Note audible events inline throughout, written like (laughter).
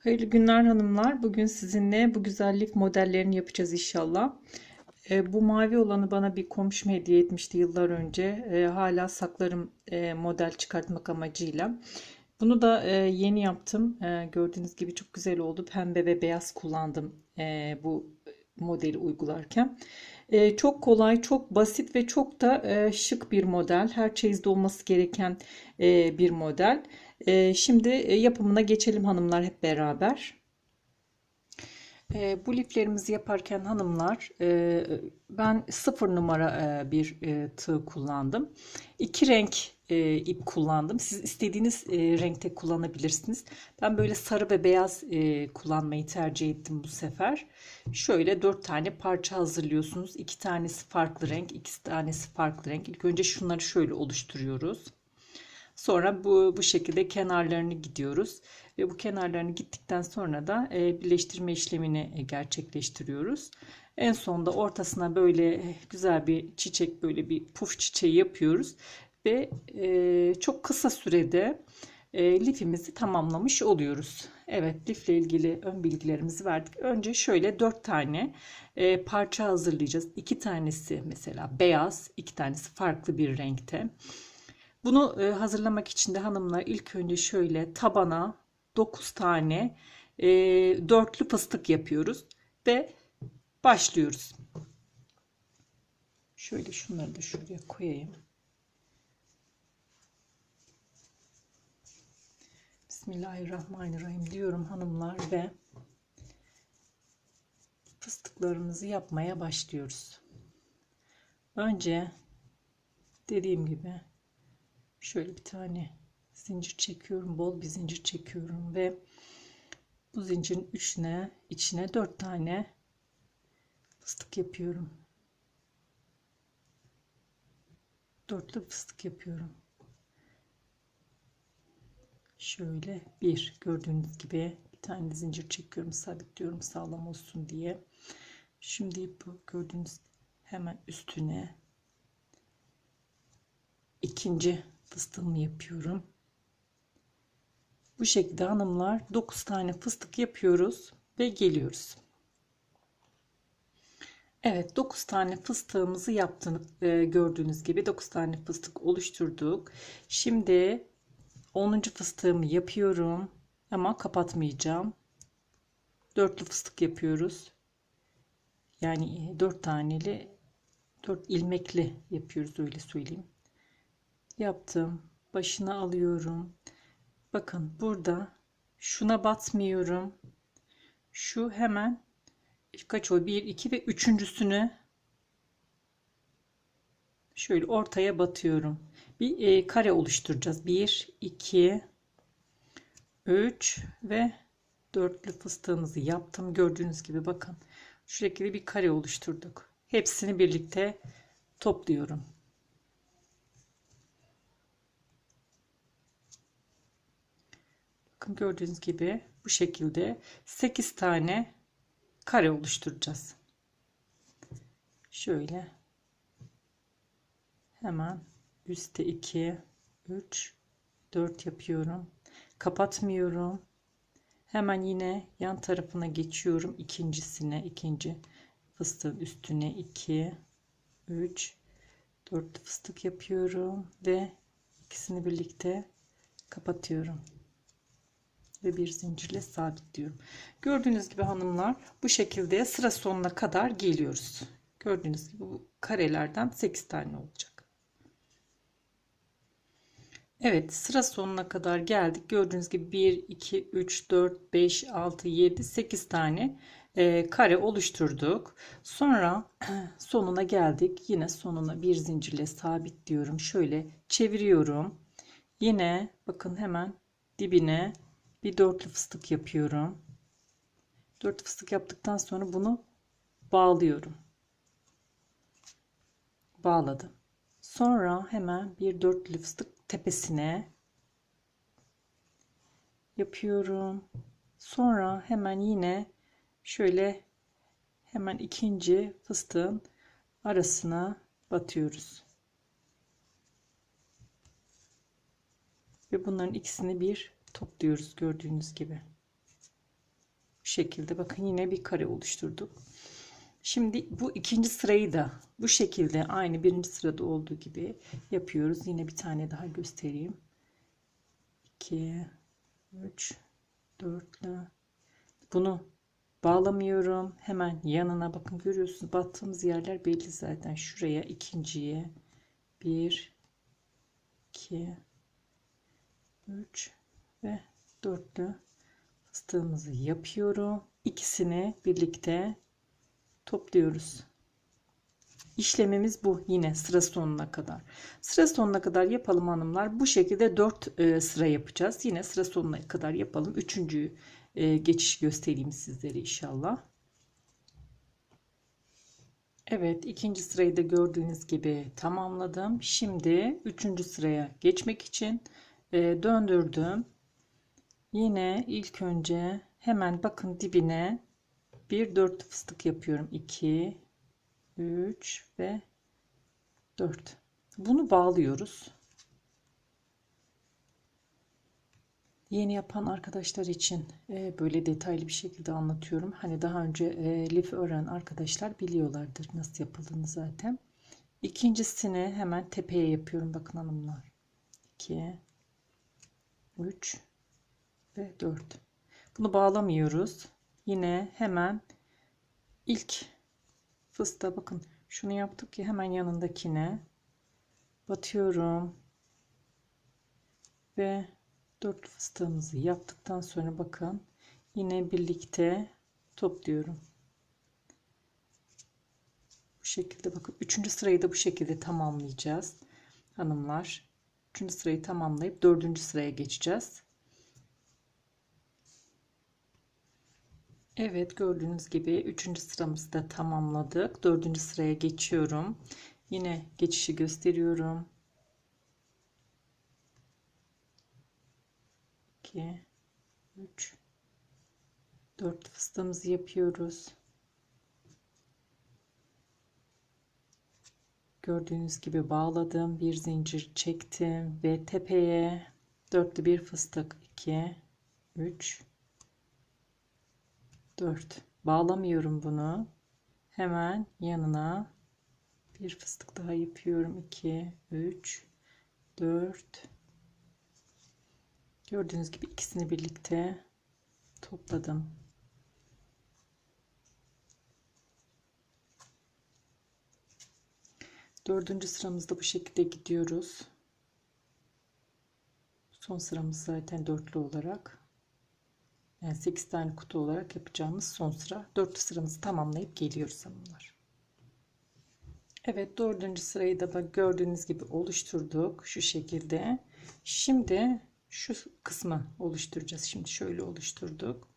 Hayırlı günler hanımlar. Bugün sizinle bu güzel lif modellerini yapacağız inşallah. E, bu mavi olanı bana bir komşum hediye etmişti yıllar önce. E, hala saklarım e, model çıkartmak amacıyla. Bunu da e, yeni yaptım. E, gördüğünüz gibi çok güzel oldu. Pembe ve beyaz kullandım e, bu modeli uygularken. E, çok kolay, çok basit ve çok da e, şık bir model. Her çeyizde olması gereken e, bir model. E, şimdi e, yapımına geçelim hanımlar hep beraber. E, bu liflerimizi yaparken hanımlar e, ben sıfır numara e, bir tığ kullandım. İki renk ip kullandım. Siz istediğiniz renkte kullanabilirsiniz. Ben böyle sarı ve beyaz kullanmayı tercih ettim bu sefer. Şöyle dört tane parça hazırlıyorsunuz. İki tanesi farklı renk, iki tanesi farklı renk. İlk önce şunları şöyle oluşturuyoruz. Sonra bu, bu şekilde kenarlarını gidiyoruz. Ve bu kenarlarını gittikten sonra da e, birleştirme işlemini e, gerçekleştiriyoruz. En sonunda ortasına böyle e, güzel bir çiçek böyle bir puf çiçeği yapıyoruz. Ve e, çok kısa sürede e, lifimizi tamamlamış oluyoruz. Evet lifle ilgili ön bilgilerimizi verdik. Önce şöyle 4 tane e, parça hazırlayacağız. 2 tanesi mesela beyaz, 2 tanesi farklı bir renkte. Bunu e, hazırlamak için de hanımlar ilk önce şöyle tabana 9 tane e, dörtlü fıstık yapıyoruz ve başlıyoruz. Şöyle şunları da şuraya koyayım. Bismillahirrahmanirrahim diyorum hanımlar ve fıstıklarımızı yapmaya başlıyoruz. Önce dediğim gibi şöyle bir tane zincir çekiyorum bol bir zincir çekiyorum ve bu zincirin üçüne içine dört tane fıstık yapıyorum. Dörtlü fıstık yapıyorum. Şöyle bir gördüğünüz gibi bir tane zincir çekiyorum sabitliyorum sağlam olsun diye. Şimdi bu gördüğünüz hemen üstüne ikinci fıstığımı yapıyorum. Bu şekilde hanımlar 9 tane fıstık yapıyoruz ve geliyoruz. Evet 9 tane fıstığımızı yaptık e, gördüğünüz gibi 9 tane fıstık oluşturduk. Şimdi 10. fıstığımı yapıyorum ama kapatmayacağım. Dörtlü fıstık yapıyoruz. Yani 4 taneli 4 ilmekli yapıyoruz öyle söyleyeyim yaptım. Başına alıyorum. Bakın burada şuna batmıyorum. Şu hemen kaç o? 1, 2 ve üçüncüsünü şöyle ortaya batıyorum. Bir e, kare oluşturacağız. 1, 2, 3 ve dörtlü fıstığımızı yaptım. Gördüğünüz gibi bakın. Şu şekilde bir kare oluşturduk. Hepsini birlikte topluyorum. Bakın gördüğünüz gibi bu şekilde 8 tane kare oluşturacağız. Şöyle hemen üstte 2 3 4 yapıyorum. Kapatmıyorum. Hemen yine yan tarafına geçiyorum. ikincisine ikinci fıstığın üstüne 2 3 4 fıstık yapıyorum ve ikisini birlikte kapatıyorum ve bir zincirle sabitliyorum. Gördüğünüz gibi hanımlar bu şekilde sıra sonuna kadar geliyoruz. Gördüğünüz gibi bu karelerden 8 tane olacak. Evet sıra sonuna kadar geldik. Gördüğünüz gibi 1, 2, 3, 4, 5, 6, 7, 8 tane e, kare oluşturduk. Sonra (clears throat) sonuna geldik. Yine sonuna bir zincirle sabitliyorum. Şöyle çeviriyorum. Yine bakın hemen dibine bir dörtlü fıstık yapıyorum. Dörtlü fıstık yaptıktan sonra bunu bağlıyorum. Bağladım. Sonra hemen bir dörtlü fıstık tepesine yapıyorum. Sonra hemen yine şöyle hemen ikinci fıstığın arasına batıyoruz. Ve bunların ikisini bir topluyoruz gördüğünüz gibi. Bu şekilde bakın yine bir kare oluşturduk. Şimdi bu ikinci sırayı da bu şekilde aynı birinci sırada olduğu gibi yapıyoruz. Yine bir tane daha göstereyim. 2 3 4 bunu bağlamıyorum. Hemen yanına bakın görüyorsunuz. Battığımız yerler belli zaten. Şuraya ikinciye 1 2 3 ve dörtlü fıstığımızı yapıyorum. İkisini birlikte topluyoruz. İşlemimiz bu yine sıra sonuna kadar. Sıra sonuna kadar yapalım hanımlar. Bu şekilde 4 e, sıra yapacağız. Yine sıra sonuna kadar yapalım. Üçüncü e, geçiş göstereyim sizlere inşallah. Evet ikinci sırayı da gördüğünüz gibi tamamladım. Şimdi üçüncü sıraya geçmek için e, döndürdüm. Yine ilk önce hemen bakın dibine bir dört fıstık yapıyorum. 2 3 ve 4. Bunu bağlıyoruz. Yeni yapan arkadaşlar için e, böyle detaylı bir şekilde anlatıyorum. Hani daha önce e, lif öğren arkadaşlar biliyorlardır nasıl yapıldığını zaten. İkincisini hemen tepeye yapıyorum bakın hanımlar. 2 3 ve 4. Bunu bağlamıyoruz. Yine hemen ilk fıstığa bakın şunu yaptık ki hemen yanındakine batıyorum ve 4 fıstığımızı yaptıktan sonra bakın yine birlikte topluyorum. Bu şekilde bakın 3. sırayı da bu şekilde tamamlayacağız. Hanımlar 3. sırayı tamamlayıp 4. sıraya geçeceğiz. Evet gördüğünüz gibi 3. sıramızı da tamamladık. 4. sıraya geçiyorum. Yine geçişi gösteriyorum. 2 3 4 fıstığımızı yapıyoruz. Gördüğünüz gibi bağladım. Bir zincir çektim ve tepeye dörtlü bir fıstık 2 3 4 bağlamıyorum bunu. Hemen yanına bir fıstık daha yapıyorum. 2 3 4 gördüğünüz gibi ikisini birlikte topladım. Dördüncü sıramızda bu şekilde gidiyoruz. Son sıramız zaten dörtlü olarak yani 8 tane kutu olarak yapacağımız son sıra. 4 sıramızı tamamlayıp geliyoruz hanımlar. Evet dördüncü sırayı da bak gördüğünüz gibi oluşturduk şu şekilde. Şimdi şu kısmı oluşturacağız. Şimdi şöyle oluşturduk.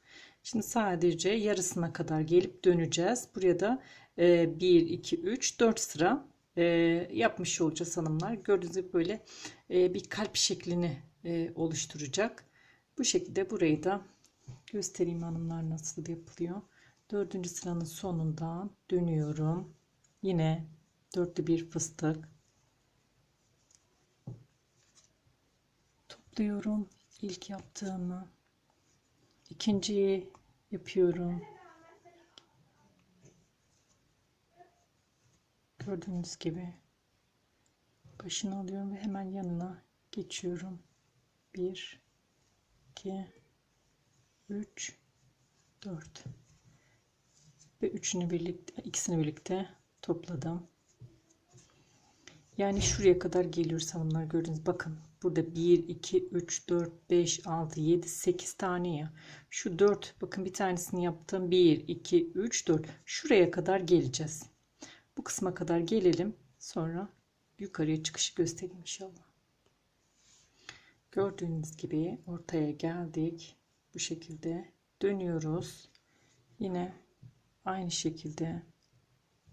Şimdi sadece yarısına kadar gelip döneceğiz. Buraya da 1, 2, 3, 4 sıra e, yapmış olacağız hanımlar. Gördüğünüz gibi böyle e, bir kalp şeklini e, oluşturacak. Bu şekilde burayı da göstereyim hanımlar nasıl yapılıyor. Dördüncü sıranın sonundan dönüyorum. Yine dörtlü bir fıstık topluyorum. İlk yaptığımı ikinciyi yapıyorum. Gördüğünüz gibi başını alıyorum ve hemen yanına geçiyorum. 1 2 3 4 ve üçünü birlikte ikisini birlikte topladım. Yani şuraya kadar geliyoruz hanımlar gördünüz. Bakın burada 1 2 3 4 5 6 7 8 tane ya. Şu 4 bakın bir tanesini yaptım. 1 2 3 4 şuraya kadar geleceğiz. Bu kısma kadar gelelim. Sonra yukarıya çıkışı göstereyim inşallah. Gördüğünüz gibi ortaya geldik bu şekilde dönüyoruz. Yine aynı şekilde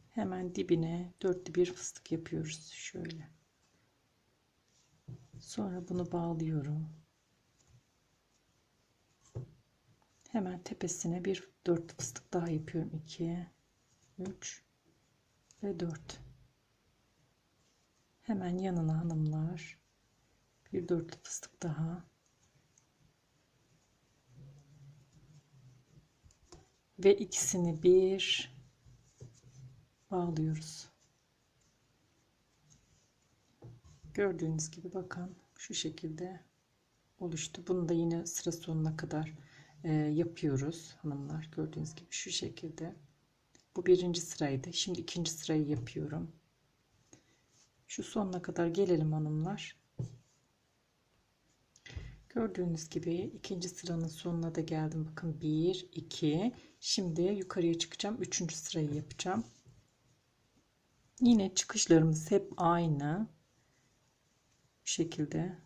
hemen dibine dörtlü bir fıstık yapıyoruz. Şöyle. Sonra bunu bağlıyorum. Hemen tepesine bir dört fıstık daha yapıyorum. 2 3 ve 4 hemen yanına hanımlar bir dörtlü fıstık daha ve ikisini bir bağlıyoruz. Gördüğünüz gibi bakın şu şekilde oluştu. Bunu da yine sıra sonuna kadar e, yapıyoruz hanımlar. Gördüğünüz gibi şu şekilde. Bu birinci sıraydı. Şimdi ikinci sırayı yapıyorum. Şu sonuna kadar gelelim hanımlar. Gördüğünüz gibi ikinci sıranın sonuna da geldim. Bakın 1, 2. Şimdi yukarıya çıkacağım. Üçüncü sırayı yapacağım. Yine çıkışlarımız hep aynı. Bu şekilde.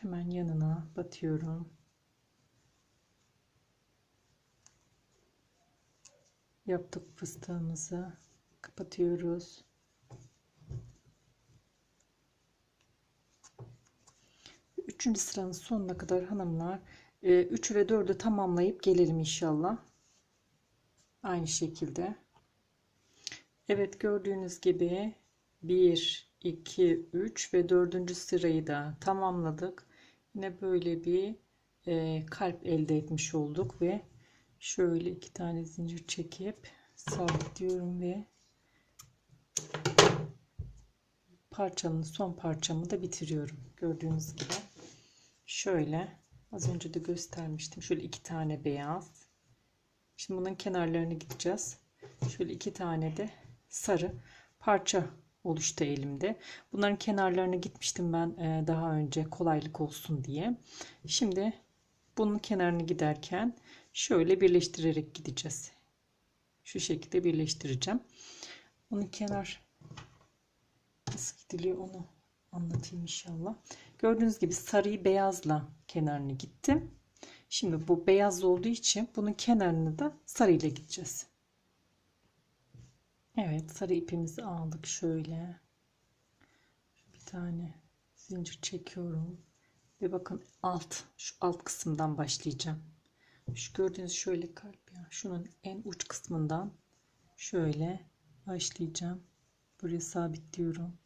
Hemen yanına batıyorum. Yaptık fıstığımızı. Kapatıyoruz. Üçüncü sıranın sonuna kadar hanımlar 3 e, ve 4'ü tamamlayıp gelelim inşallah. Aynı şekilde. Evet gördüğünüz gibi 1, 2, 3 ve 4. sırayı da tamamladık. Yine böyle bir e, kalp elde etmiş olduk ve şöyle iki tane zincir çekip sabitliyorum ve parçanın son parçamı da bitiriyorum. Gördüğünüz gibi şöyle az önce de göstermiştim. Şöyle iki tane beyaz. Şimdi bunun kenarlarını gideceğiz. Şöyle iki tane de sarı parça oluştu elimde. Bunların kenarlarına gitmiştim ben e, daha önce kolaylık olsun diye. Şimdi bunun kenarını giderken şöyle birleştirerek gideceğiz. Şu şekilde birleştireceğim. Onun kenar nasıl gidiliyor onu anlatayım inşallah. Gördüğünüz gibi sarıyı beyazla kenarını gittim. Şimdi bu beyaz olduğu için bunun kenarını da sarıyla gideceğiz. Evet sarı ipimizi aldık şöyle. Bir tane zincir çekiyorum. Ve bakın alt şu alt kısımdan başlayacağım. Şu gördüğünüz şöyle kalp ya. Şunun en uç kısmından şöyle başlayacağım. Buraya sabitliyorum.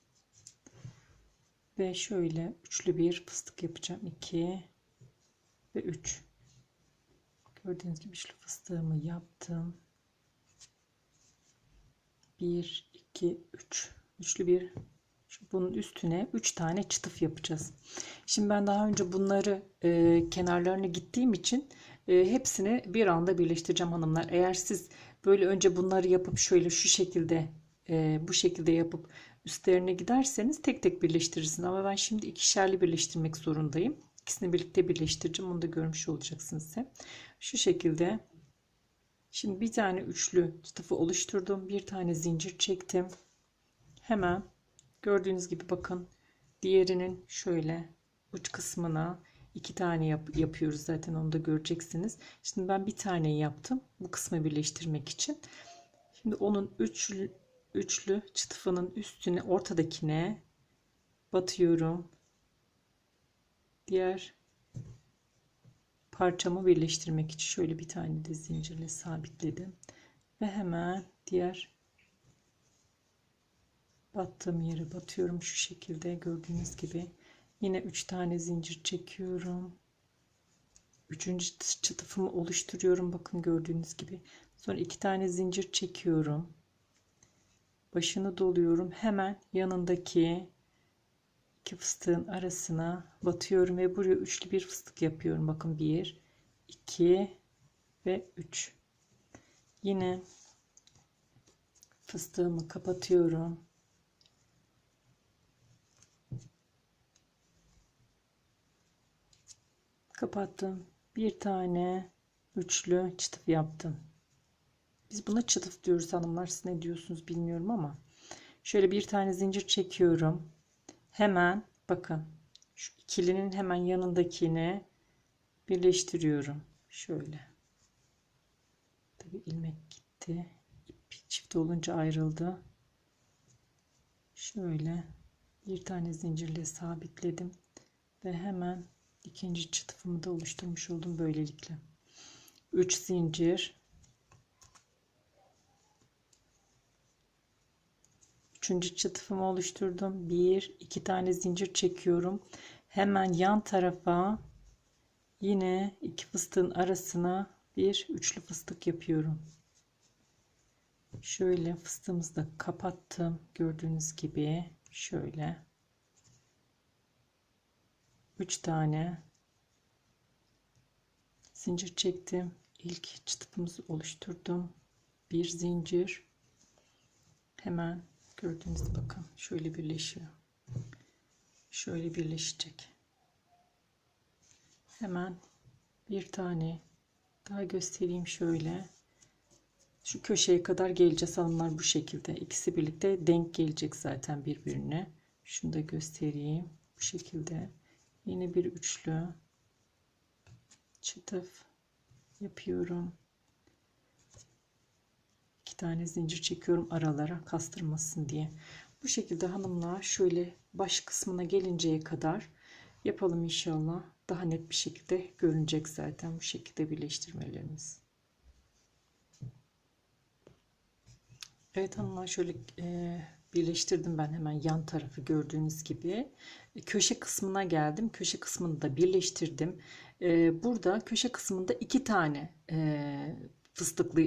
Ve şöyle üçlü bir fıstık yapacağım. 2 ve 3. Gördüğünüz gibi üçlü fıstığımı yaptım. 1 2 3 üçlü bir bunun üstüne 3 tane çıtıf yapacağız. Şimdi ben daha önce bunları e, kenarlarını gittiğim için e, hepsini bir anda birleştireceğim hanımlar. Eğer siz böyle önce bunları yapıp şöyle şu şekilde e, bu şekilde yapıp üstlerine giderseniz tek tek birleştirirsiniz. Ama ben şimdi ikişerli birleştirmek zorundayım. İkisini birlikte birleştireceğim. Onu da görmüş olacaksınız size. Şu şekilde Şimdi bir tane üçlü çıtıfı oluşturdum. Bir tane zincir çektim. Hemen gördüğünüz gibi bakın diğerinin şöyle uç kısmına iki tane yap yapıyoruz zaten onu da göreceksiniz. Şimdi ben bir tane yaptım bu kısmı birleştirmek için. Şimdi onun üçlü, üçlü çıtıfının üstüne ortadakine batıyorum. Diğer parçamı birleştirmek için şöyle bir tane de zincirle sabitledim. Ve hemen diğer battığım yere batıyorum şu şekilde gördüğünüz gibi. Yine 3 tane zincir çekiyorum. Üçüncü çıtıfımı oluşturuyorum. Bakın gördüğünüz gibi. Sonra iki tane zincir çekiyorum. Başını doluyorum. Hemen yanındaki iki fıstığın arasına batıyorum ve buraya üçlü bir fıstık yapıyorum. Bakın 1 2 ve 3. Yine fıstığımı kapatıyorum. Kapattım. Bir tane üçlü çıtıf yaptım. Biz buna çıtıf diyoruz hanımlar. Siz ne diyorsunuz bilmiyorum ama. Şöyle bir tane zincir çekiyorum hemen bakın şu ikilinin hemen yanındakini birleştiriyorum. Şöyle. Tabi ilmek gitti. İp çift olunca ayrıldı. Şöyle bir tane zincirle sabitledim ve hemen ikinci çıtıfımı da oluşturmuş oldum böylelikle. 3 zincir Üçüncü çıtıfımı oluşturdum. Bir, iki tane zincir çekiyorum. Hemen yan tarafa yine iki fıstığın arasına bir üçlü fıstık yapıyorum. Şöyle fıstığımızı da kapattım. Gördüğünüz gibi şöyle. Üç tane zincir çektim. İlk çıtıfımızı oluşturdum. Bir zincir. Hemen gördüğünüz bakın şöyle birleşiyor. Şöyle birleşecek. Hemen bir tane daha göstereyim şöyle. Şu köşeye kadar geleceğiz hanımlar bu şekilde. İkisi birlikte denk gelecek zaten birbirine. Şunu da göstereyim. Bu şekilde. Yine bir üçlü çıtıf yapıyorum. İki tane zincir çekiyorum aralara kastırmasın diye. Bu şekilde hanımlar şöyle baş kısmına gelinceye kadar yapalım inşallah. Daha net bir şekilde görünecek zaten bu şekilde birleştirmelerimiz. Evet hanımlar şöyle e, birleştirdim ben hemen yan tarafı gördüğünüz gibi. Köşe kısmına geldim. Köşe kısmını da birleştirdim. E, burada köşe kısmında iki tane e, fıstıklı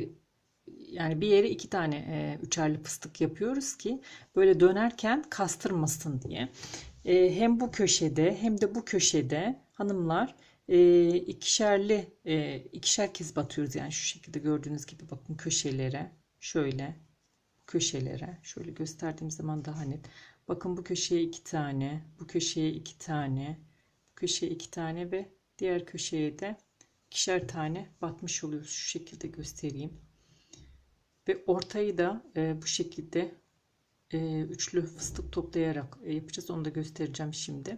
yani bir yere iki tane e, üçerli fıstık yapıyoruz ki böyle dönerken kastırmasın diye. E, hem bu köşede hem de bu köşede hanımlar e, ikişerli ikişer kez batıyoruz yani şu şekilde gördüğünüz gibi bakın köşelere şöyle köşelere şöyle gösterdiğim zaman daha net. Bakın bu köşeye iki tane, bu köşeye iki tane, bu köşeye iki tane ve diğer köşeye de ikişer tane batmış oluyoruz. Şu şekilde göstereyim. Ve ortayı da e, bu şekilde e, üçlü fıstık toplayarak e, yapacağız. Onu da göstereceğim şimdi.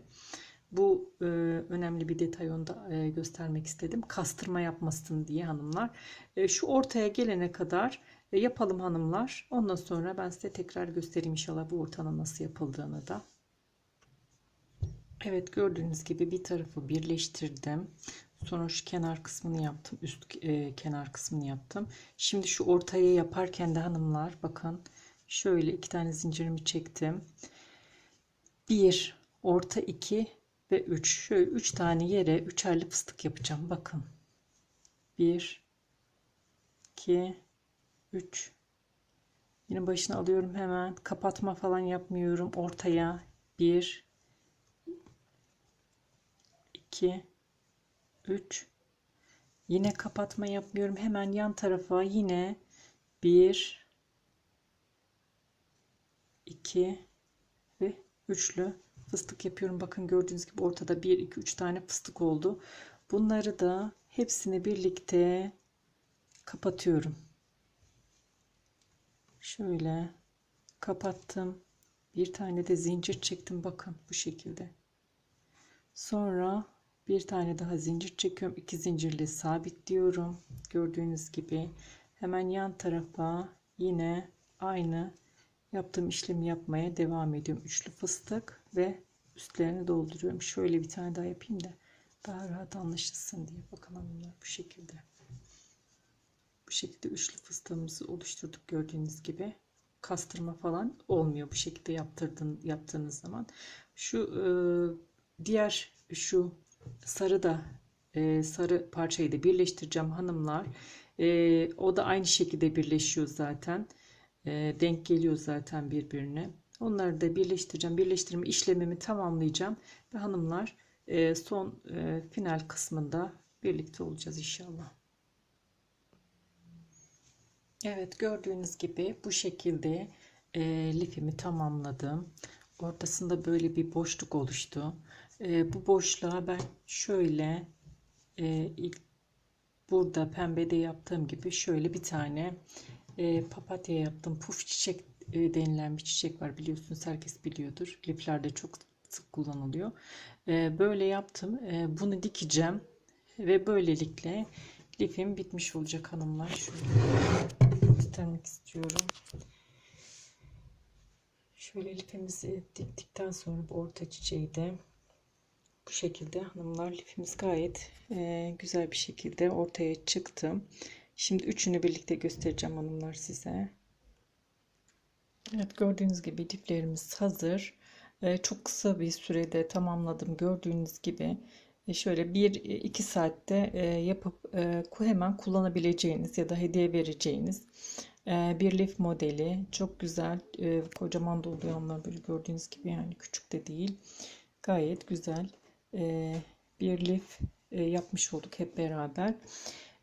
Bu e, önemli bir detay onu da e, göstermek istedim. Kastırma yapmasın diye hanımlar. E, şu ortaya gelene kadar yapalım hanımlar. Ondan sonra ben size tekrar göstereyim inşallah bu ortanın nasıl yapıldığını da. Evet gördüğünüz gibi bir tarafı birleştirdim. Sonra şu kenar kısmını yaptım. Üst e, kenar kısmını yaptım. Şimdi şu ortaya yaparken de hanımlar bakın şöyle iki tane zincirimi çektim. Bir, orta iki ve üç. Şöyle üç tane yere üçerli fıstık yapacağım. Bakın. Bir, iki, üç. Yine başını alıyorum hemen. Kapatma falan yapmıyorum. Ortaya. Bir, iki, 3 yine kapatma yapmıyorum. Hemen yan tarafa yine. 1 2 ve üçlü fıstık yapıyorum. Bakın gördüğünüz gibi ortada 1 2 3 tane fıstık oldu. Bunları da hepsini birlikte kapatıyorum şöyle kapattım. Bir tane de zincir çektim. Bakın bu şekilde. Sonra bir tane daha zincir çekiyorum. İki zincirle sabitliyorum. Gördüğünüz gibi hemen yan tarafa yine aynı yaptığım işlemi yapmaya devam ediyorum. Üçlü fıstık ve üstlerini dolduruyorum. Şöyle bir tane daha yapayım da daha rahat anlaşılsın diye. Bakalım bunlar bu şekilde bu şekilde üçlü fıstığımızı oluşturduk gördüğünüz gibi kastırma falan olmuyor bu şekilde yaptırdın yaptığınız zaman şu e, diğer şu sarı da e, sarı parçayı da birleştireceğim hanımlar. E, o da aynı şekilde birleşiyor zaten. E, denk geliyor zaten birbirine. Onları da birleştireceğim. Birleştirme işlemimi tamamlayacağım. Ve hanımlar e, son e, final kısmında birlikte olacağız inşallah. Evet gördüğünüz gibi bu şekilde e, lifimi tamamladım. Ortasında böyle bir boşluk oluştu. E, bu boşluğa ben şöyle e, ilk burada pembede yaptığım gibi şöyle bir tane e, papatya yaptım. Puf çiçek e, denilen bir çiçek var biliyorsunuz herkes biliyordur. Liflerde çok sık kullanılıyor. E, böyle yaptım. E, bunu dikeceğim ve böylelikle lifim bitmiş olacak hanımlar. Şöyle göstermek istiyorum. Şöyle lifimizi diktikten sonra bu orta çiçeği de bu şekilde hanımlar lifimiz gayet e, güzel bir şekilde ortaya çıktı. Şimdi üçünü birlikte göstereceğim hanımlar size. Evet gördüğünüz gibi diplerimiz hazır. Ee, çok kısa bir sürede tamamladım gördüğünüz gibi. E, şöyle 1-2 saatte e, yapıp e, ku- hemen kullanabileceğiniz ya da hediye vereceğiniz bir lif modeli. Çok güzel. Kocaman da oluyor onlar böyle gördüğünüz gibi yani küçük de değil. Gayet güzel bir lif yapmış olduk hep beraber.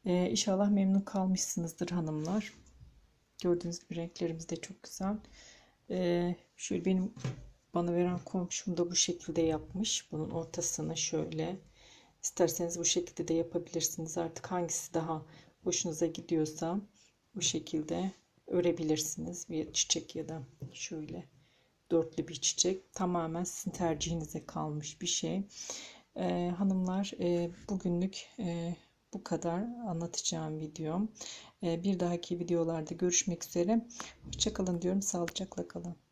İnşallah memnun kalmışsınızdır hanımlar. Gördüğünüz gibi renklerimiz de çok güzel. Şöyle benim bana veren komşum da bu şekilde yapmış. Bunun ortasını şöyle. İsterseniz bu şekilde de yapabilirsiniz. Artık hangisi daha hoşunuza gidiyorsa bu şekilde örebilirsiniz. Bir çiçek ya da şöyle dörtlü bir çiçek. Tamamen sizin tercihinize kalmış bir şey. Ee, hanımlar e, bugünlük e, bu kadar anlatacağım videom. Ee, bir dahaki videolarda görüşmek üzere. Hoşçakalın diyorum. Sağlıcakla kalın.